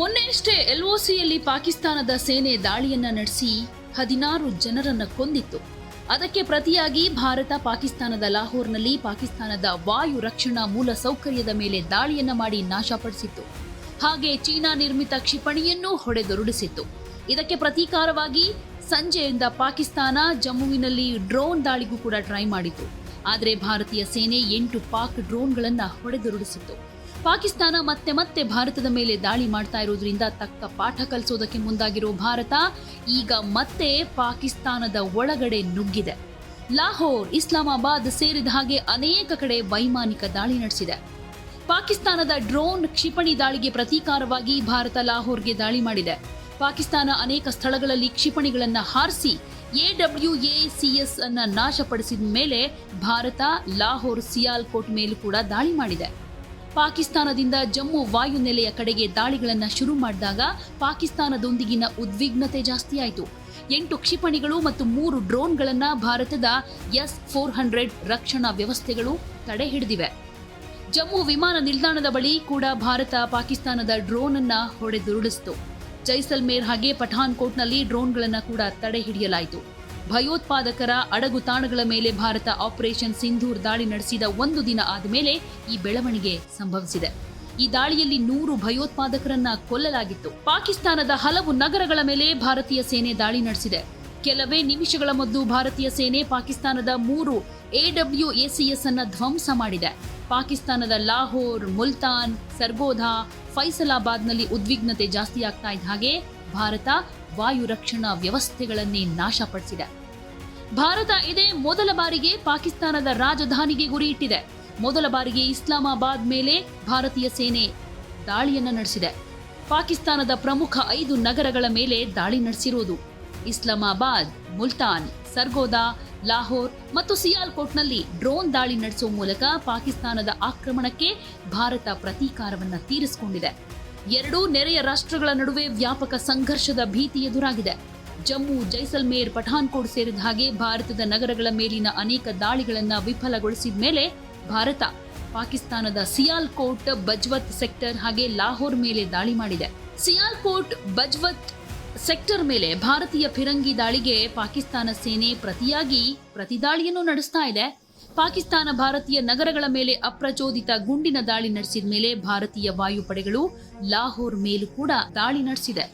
ಇತ್ತೀಚೆಗಷ್ಟೇ ಎಲ್ಒಸಿಯಲ್ಲಿ ಪಾಕಿಸ್ತಾನದ ಸೇನೆ ದಾಳಿಯನ್ನ ನಡೆಸಿ ಹದಿನಾರು ಜನರನ್ನ ಕೊಂದಿತ್ತು. ಅದಕ್ಕೆ ಪ್ರತಿಯಾಗಿ ಭಾರತ ಪಾಕಿಸ್ತಾನದ ಲಾಹೋರ್ನಲ್ಲಿ ಪಾಕಿಸ್ತಾನದ ವಾಯು ರಕ್ಷಣಾ ಮೂಲ ಸೌಕರ್ಯದ ಮೇಲೆ ದಾಳಿಯನ್ನ ಮಾಡಿ ನಾಶಪಡಿಸಿತ್ತು. ಹಾಗೆ ಚೀನಾ ನಿರ್ಮಿತ ಕ್ಷಿಪಣಿಯನ್ನೂ ಹೊಡೆದುರುಳಿಸಿತ್ತು ಇದಕ್ಕೆ ಪ್ರತೀಕಾರವಾಗಿ ಸಂಜೆಯಿಂದ ಪಾಕಿಸ್ತಾನ ಜಮ್ಮುವಿನಲ್ಲಿ ಡ್ರೋನ್ ದಾಳಿಗೂ ಕೂಡ ಟ್ರೈ ಮಾಡಿತು ಆದರೆ ಭಾರತೀಯ ಸೇನೆ ಎಂಟು ಪಾಕ್ ಡ್ರೋನ್ಗಳನ್ನು ಹೊಡೆದುರುಳಿಸಿತ್ತು ಪಾಕಿಸ್ತಾನ ಮತ್ತೆ ಮತ್ತೆ ಭಾರತದ ಮೇಲೆ ದಾಳಿ ಮಾಡ್ತಾ ಇರೋದ್ರಿಂದ ತಕ್ಕ ಪಾಠ ಕಲಿಸೋದಕ್ಕೆ ಮುಂದಾಗಿರೋ ಭಾರತ ಈಗ ಮತ್ತೆ ಪಾಕಿಸ್ತಾನದ ಒಳಗಡೆ ನುಗ್ಗಿದೆ. ಲಾಹೋರ್, ಇಸ್ಲಾಮಾಬಾದ್ ಸೇರಿದ ಹಾಗೆ ಅನೇಕ ಕಡೆ ವೈಮಾನಿಕ ದಾಳಿ ನಡೆಸಿದೆ. ಪಾಕಿಸ್ತಾನದ ಡ್ರೋನ್ ಕ್ಷಿಪಣಿ ದಾಳಿಗೆ ಪ್ರತೀಕಾರವಾಗಿ ಭಾರತ ಲಾಹೋರ್ಗೆ ದಾಳಿ ಮಾಡಿದೆ. ಪಾಕಿಸ್ತಾನ ಅನೇಕ ಸ್ಥಳಗಳಲ್ಲಿ ಕ್ಷಿಪಣಿಗಳನ್ನು ಹಾರಿಸಿ ಎಡಬ್ಲ್ಯೂ ಎ ಸಿ ಎಸ್ ಅನ್ನು ನಾಶಪಡಿಸಿದ ಮೇಲೆ ಭಾರತ ಲಾಹೋರ್, ಸಿಯಾಲ್ಕೋಟ್ ಮೇಲೂ ಕೂಡ ದಾಳಿ ಮಾಡಿದೆ. ಪಾಕಿಸ್ತಾನದಿಂದ ಜಮ್ಮು ವಾಯುನೆಲೆಯ ಕಡೆಗೆ ದಾಳಿಗಳನ್ನು ಶುರು ಮಾಡಿದಾಗ ಪಾಕಿಸ್ತಾನದೊಂದಿಗಿನ ಉದ್ವಿಗ್ನತೆ ಜಾಸ್ತಿಯಾಯಿತು. ಎಂಟು ಕ್ಷಿಪಣಿಗಳು ಮತ್ತು ಮೂರು ಡ್ರೋನ್ಗಳನ್ನು ಭಾರತದ ಎಸ್ ಫೋರ್ ಹಂಡ್ರೆಡ್ ರಕ್ಷಣಾ ವ್ಯವಸ್ಥೆಗಳು ತಡೆ ಹಿಡಿದಿವೆ. ಜಮ್ಮು ವಿಮಾನ ನಿಲ್ದಾಣದ ಬಳಿ ಕೂಡ ಭಾರತ ಪಾಕಿಸ್ತಾನದ ಡ್ರೋನ್ ಅನ್ನ ಹೊಡೆದುರುಳಿಸಿತು. ಜೈಸಲ್ಮೇರ್ ಹಾಗೆ ಪಠಾನ್ಕೋಟ್ನಲ್ಲಿ ಡ್ರೋನ್ಗಳನ್ನು ಕೂಡ ತಡೆ ಹಿಡಿಯಲಾಯಿತು. ಭಯೋತ್ಪಾದಕರ ಅಡಗು ತಾಣಗಳ ಮೇಲೆ ಭಾರತ ಆಪರೇಷನ್ ಸಿಂಧೂರ್ ದಾಳಿ ನಡೆಸಿದ ಒಂದು ದಿನ ಆದಮೇಲೆ ಈ ಬೆಳವಣಿಗೆ ಸಂಭವಿಸಿದೆ. ಈ ದಾಳಿಯಲ್ಲಿ ನೂರು ಭಯೋತ್ಪಾದಕರನ್ನ ಕೊಲ್ಲಲಾಗಿತ್ತು. ಪಾಕಿಸ್ತಾನದ ಹಲವು ನಗರಗಳ ಮೇಲೆ ಭಾರತೀಯ ಸೇನೆ ದಾಳಿ ನಡೆಸಿದೆ. ಕೆಲವೇ ನಿಮಿಷಗಳ ಮೊದಲು ಭಾರತೀಯ ಸೇನೆ ಪಾಕಿಸ್ತಾನದ ಮೂರು ಎಡಬ್ಲ್ಯೂಎಸಿಎಸ್ ಅನ್ನ ಧ್ವಂಸ ಮಾಡಿದೆ. ಪಾಕಿಸ್ತಾನದ ಲಾಹೋರ್, ಮುಲ್ತಾನ್ ಸರ್ಗೋಧಾ ಫೈಸಲಾಬಾದ್ನಲ್ಲಿ ಉದ್ವಿಗ್ನತೆ ಜಾಸ್ತಿ ಆಗ್ತಾ ಇದ್ದ ಹಾಗೆ ಭಾರತ ವಾಯು ರಕ್ಷಣಾ ವ್ಯವಸ್ಥೆಗಳನ್ನೇ ನಾಶಪಡಿಸಿದೆ. ಭಾರತ ಇದೇ ಮೊದಲ ಬಾರಿಗೆ ಪಾಕಿಸ್ತಾನದ ರಾಜಧಾನಿಗೆ ಗುರಿ ಇಟ್ಟಿದೆ ಮೊದಲ ಬಾರಿಗೆ ಇಸ್ಲಾಮಾಬಾದ್ ಮೇಲೆ ಭಾರತೀಯ ಸೇನೆ ದಾಳಿಯನ್ನು ನಡೆಸಿದೆ. ಪಾಕಿಸ್ತಾನದ ಪ್ರಮುಖ ಐದು ನಗರಗಳ ಮೇಲೆ ದಾಳಿ ನಡೆಸಿರುವುದು. ಇಸ್ಲಾಮಾಬಾದ್, ಮುಲ್ತಾನ್, ಸರ್ಗೋದಾ, ಲಾಹೋರ್ ಮತ್ತು ಸಿಯಾಲ್ಕೋಟ್ನಲ್ಲಿ ಡ್ರೋನ್ ದಾಳಿ ನಡೆಸುವ ಮೂಲಕ ಪಾಕಿಸ್ತಾನದ ಆಕ್ರಮಣಕ್ಕೆ ಭಾರತ ಪ್ರತೀಕಾರವನ್ನು ತೀರಿಸಿಕೊಂಡಿದೆ. ಎರಡೂ ನೆರೆಯ ರಾಷ್ಟ್ರಗಳ ನಡುವೆ ವ್ಯಾಪಕ ಸಂಘರ್ಷದ ಭೀತಿ ಎದುರಾಗಿದೆ. ಜಮ್ಮು ಜೈಸಲ್ಮೇರ್, ಪಠಾನ್ಕೋಟ್ ಸೇರಿದ ಹಾಗೆ ಭಾರತದ ನಗರಗಳ ಮೇಲಿನ ಅನೇಕ ದಾಳಿಗಳನ್ನು ವಿಫಲಗೊಳಿಸಿದ ಮೇಲೆ ಭಾರತ ಪಾಕಿಸ್ತಾನದ ಸಿಯಾಲ್ಕೋಟ್, ಬಜ್ವತ್ ಸೆಕ್ಟರ್ ಹಾಗೆ ಲಾಹೋರ್ ಮೇಲೆ ದಾಳಿ ಮಾಡಿದೆ. ಸಿಯಾಲ್ಕೋಟ್, ಬಜ್ವತ್ ಸೆಕ್ಟರ್ ಮೇಲೆ ಭಾರತೀಯ ಫಿರಂಗಿ ದಾಳಿಗೆ ಪಾಕಿಸ್ತಾನ ಸೇನೆ ಪ್ರತಿಯಾಗಿ ಪ್ರತಿದಾಳಿಯನ್ನು ನಡೆಸ್ತಾ ಇದೆ. ಪಾಕಿಸ್ತಾನ ಭಾರತೀಯ ನಗರಗಳ ಮೇಲೆ ಅಪ್ರಚೋದಿತ ಗುಂಡಿನ ದಾಳಿ ನಡೆಸಿದ ಮೇಲೆ ಭಾರತೀಯ ವಾಯುಪಡೆಗಳು ಲಾಹೋರ್ ಮೇಲೂ ಕೂಡ ದಾಳಿ ನಡೆಸಿದೆ.